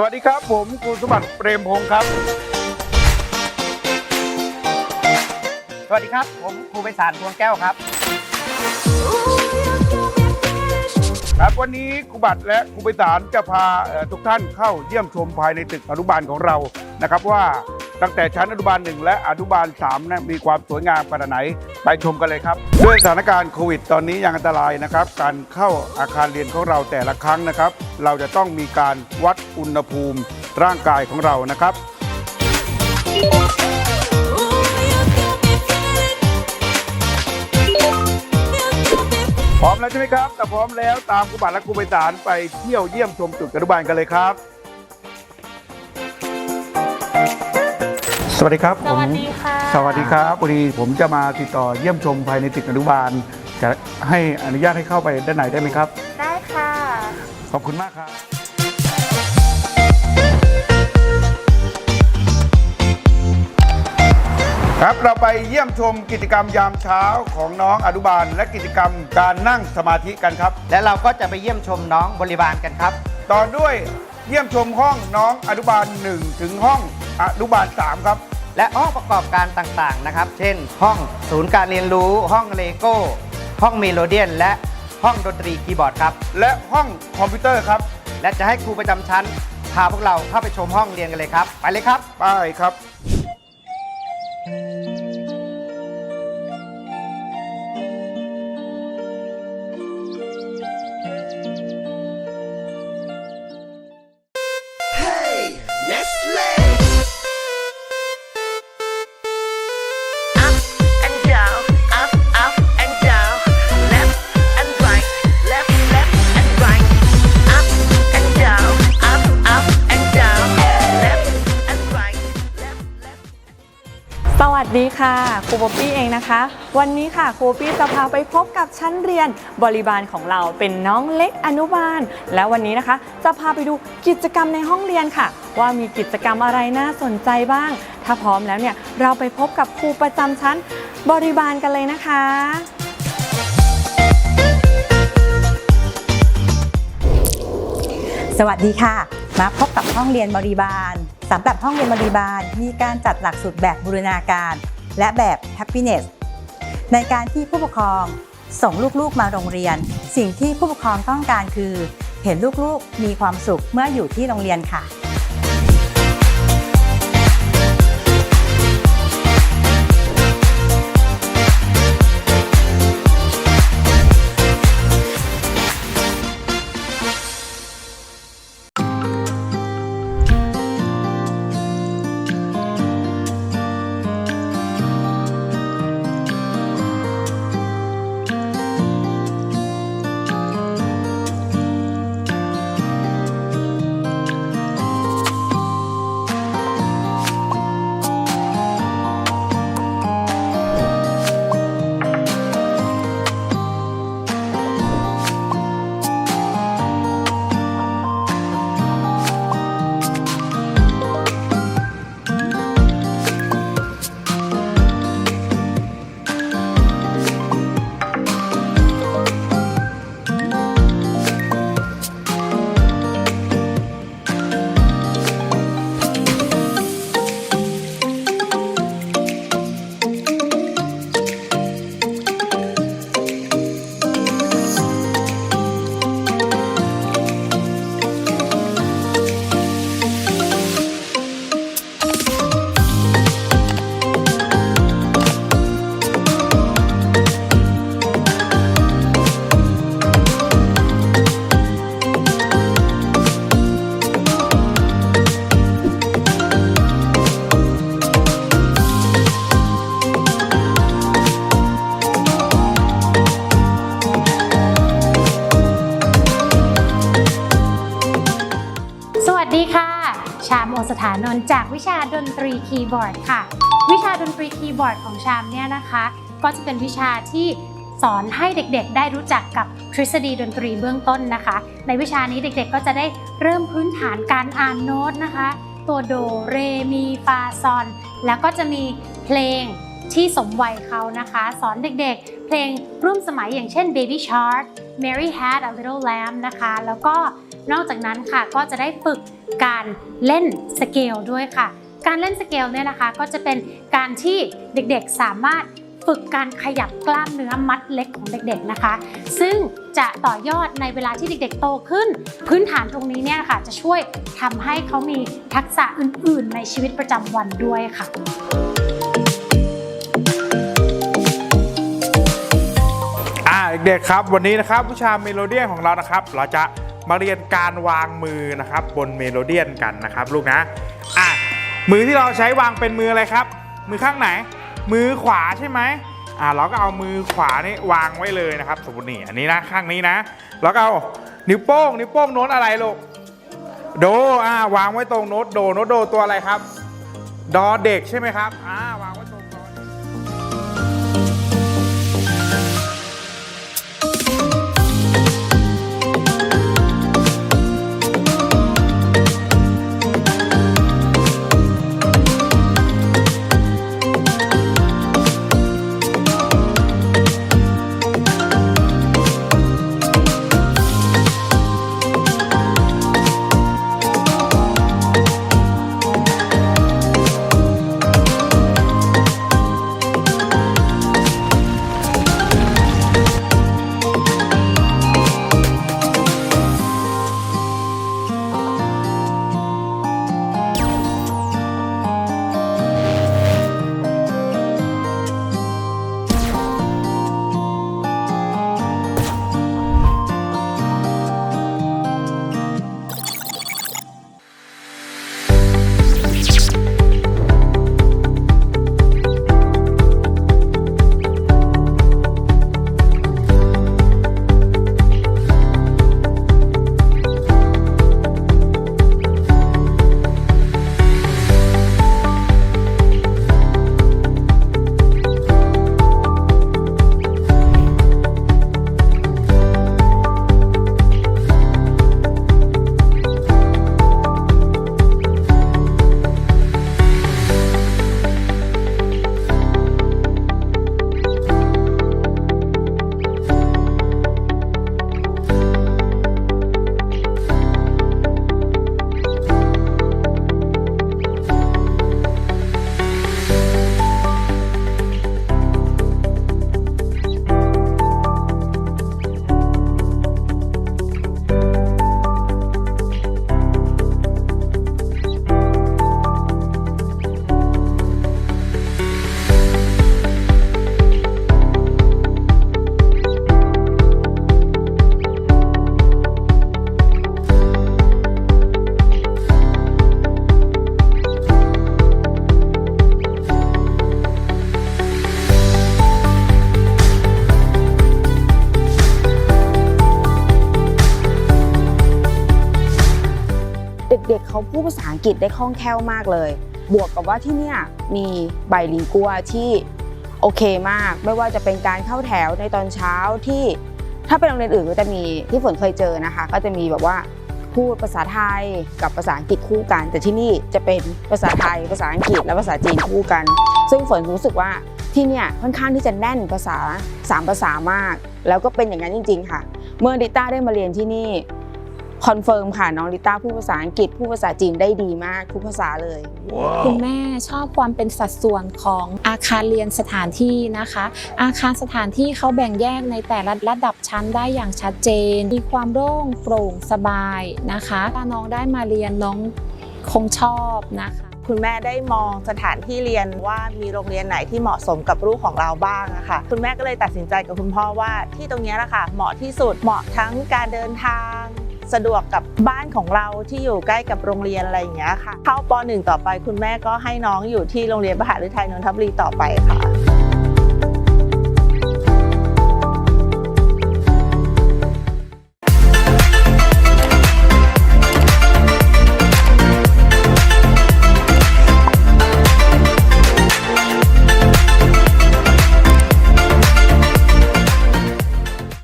สวัสดีครับ ผมครูสมบัติเปรมพงศ์ครับ สวัสดีครับ ผมครูไพศาลพวงแก้วครับ ครับวันนี้ครูบัตรและครูไปสารจะพาเอ่อทุกท่านเข้าเยี่ยมชมภายในตึกอนุบาลของเรานะครับว่า ตั้งแต่ชั้นอนุบาลหนึ่งและอนุบาล3นะมีความสวยงามขนาดไหน ไปชมกันเลยครับ ด้วยสถานการณ์โควิด ตอนนี้ยังอันตรายนะครับ การเข้าอาคารเรียนของเราแต่ละครั้งนะครับ เราจะต้องมีการวัดอุณหภูมิร่างกายของเรานะครับพร้อมแล้วใช่ไหมครับ แต่พร้อมแล้วตามครูบัตรและครูไปสารไปเที่ยวเยี่ยมชมตึกอนุบาลกันเลยครับ สวัสดีครับสวัสดีค่ะสวัสดีครับพอดีผมจะมาติดต่อเยี่ยมชมภายในตึกอนุบาล จะให้อนุญาตให้เข้าไปด้านในได้ไหมครับ ได้ค่ะ ขอบคุณมากครับ ครับเราไปเยี่ยมชมกิจกรรมยามเช้าของน้องอนุบาล และกิจกรรมการนั่งสมาธิกันครับ และเราก็จะไปเยี่ยมชมน้องบริบาลกันครับ ต่อด้วยเยี่ยมชมห้องน้องอนุบาล1ถึงห้องอนุบาล3ครับ และห้องประกอบการต่างๆนะครับ เช่น ห้องศูนย์การเรียนรู้ห้องเลโก้ ห้องเมโลเดียน และห้องดนตรีคีย์บอร์ดครับ และห้องคอมพิวเตอร์ครับ และจะให้ครูประจำชั้น พาพวกเราเข้าไปชมห้องเรียนกันเลยครับ ไปเลยครับป้ายครับ ค่ะครูป๊อปปี้เองนะคะ วันนี้ค่ะครูป๊อปปี้จะพาไปพบกับชั้นเรียนบริบาลของเราเป็นน้องเล็กอนุบาล แล้ววันนี้นะคะ จะพาไปดูกิจกรรมในห้องเรียนค่ะ ว่ามีกิจกรรมอะไรน่าสนใจบ้าง ถ้าพร้อมแล้วเนี่ยเราไปพบกับครูประจำชั้นบริบาลกันเลยนะคะสวัสดีค่ะ มาพบกับห้องเรียนบริบาลสำหรับห้องเรียนบริบาลมีการจัดหลักสูตรแบบบูรณาการ และแบบ happiness ในการที่ผู้ปกครองส่งลูกๆมาโรงเรียน สิ่งที่ผู้ปกครองต้องการคือ เห็นลูกๆมีความสุขเมื่ออยู่ที่โรงเรียนค่ะ ชามโอสถานนท์จากวิชาดนตรีคีย์บอร์ดค่ะ วิชาดนตรีคีย์บอร์ดของชามเนี่ยนะคะ ก็จะเป็นวิชาที่สอนให้เด็กๆ ได้รู้จักกับทฤษฎีดนตรีเบื้องต้นนะคะ ในวิชานี้เด็กๆ ก็จะได้เริ่มพื้นฐานการอ่านโน้ตนะคะ ตัวโดเรมีฟาซอน แล้วก็จะมีเพลงที่สมวัยเขานะคะ สอนเด็กๆ เพลงร่วมสมัยอย่างเช่น Baby Shark Mary Had a Little Lamb นะคะ แล้วก็ นอกจากนั้นค่ะก็จะได้ฝึกการเล่นสเกลด้วยค่ะ การเล่นสเกลเนี่ยนะคะก็จะเป็นการที่เด็กๆสามารถฝึกการขยับกล้ามเนื้อมัดเล็กของเด็กๆนะคะ ซึ่งจะต่อยอดในเวลาที่เด็กๆโตขึ้น พื้นฐานตรงนี้เนี่ยค่ะจะช่วยทำให้เขามีทักษะอื่นๆ ในชีวิตประจำวันด้วยค่ะเด็กๆครับ วันนี้นะครับวิชาเมโลเดียนของเรานะครับ เราจะ มาเรียนการวางมือนะครับบนเมโลเดียนกันนะครับลูกนะอะมือที่เราใช้วางเป็นมืออะไรครับ มือข้างไหน มือขวาใช่ไหมอ่าเราก็เอามือขวานี่วางไว้เลยนะครับ สมมตินี่อันนี้นะข้างนี้นะแล้วก็เอานิ้วโป้งนิ้วโป้งโน้ตอะไรลูกโดอ่าวางไว้ตรงโน้ตโดโน้ตโดตัวอะไรครับ ดอเด็กใช่ไหมครับอ่าวาง เขาพูดภาษาอังกฤษได้คล่องแคล่วมากเลย บวกกับว่าที่เนี่ยมีไบลิงกัวที่โอเคมาก ไม่ว่าจะเป็นการเข้าแถวในตอนเช้าที่ถ้าเป็นโรงเรียนอื่นก็จะมีที่ฝนเคยเจอนะคะ ก็จะมีแบบว่าพูดภาษาไทยกับภาษาอังกฤษคู่กัน แต่ที่นี่จะเป็นภาษาไทย ภาษาอังกฤษและภาษาจีนคู่กัน ซึ่งฝนรู้สึกว่าที่เนี่ยค่อนข้างที่จะแน่นภาษาสามภาษามาก แล้วก็เป็นอย่างนั้นจริง ๆ ค่ะ เมื่อดิต้าได้มาเรียนที่นี่ คอนเฟิร์มค่ะน้องลิต้าพูดภาษาอังกฤษพูดภาษาจีนได้ดีมากทุกภาษาเลย คุณแม่ชอบความเป็นสัดส่วนของอาคารเรียนสถานที่นะคะ อาคารสถานที่เขาแบ่งแยกในแต่ละระดับชั้นได้อย่างชัดเจน มีความโล่งโปร่งสบายนะคะถ้าน้องได้มาเรียนน้องคงชอบนะคะ คุณแม่ได้มองสถานที่เรียนว่ามีโรงเรียนไหนที่เหมาะสมกับลูกของเราบ้างอะค่ะคุณแม่ก็เลยตัดสินใจกับคุณพ่อว่าที่ตรงเนี้ยแหละค่ะเหมาะที่สุดเหมาะทั้งการเดินทาง สะดวกกับบ้านของเราที่อยู่ใกล้กับโรงเรียนอะไรอย่างเงี้ยค่ะ เข้าป .1 ต่อไปคุณแม่ก็ให้น้องอยู่ที่โรงเรียนมหาวิทยาลัยนนทบุรีต่อไปค่ะ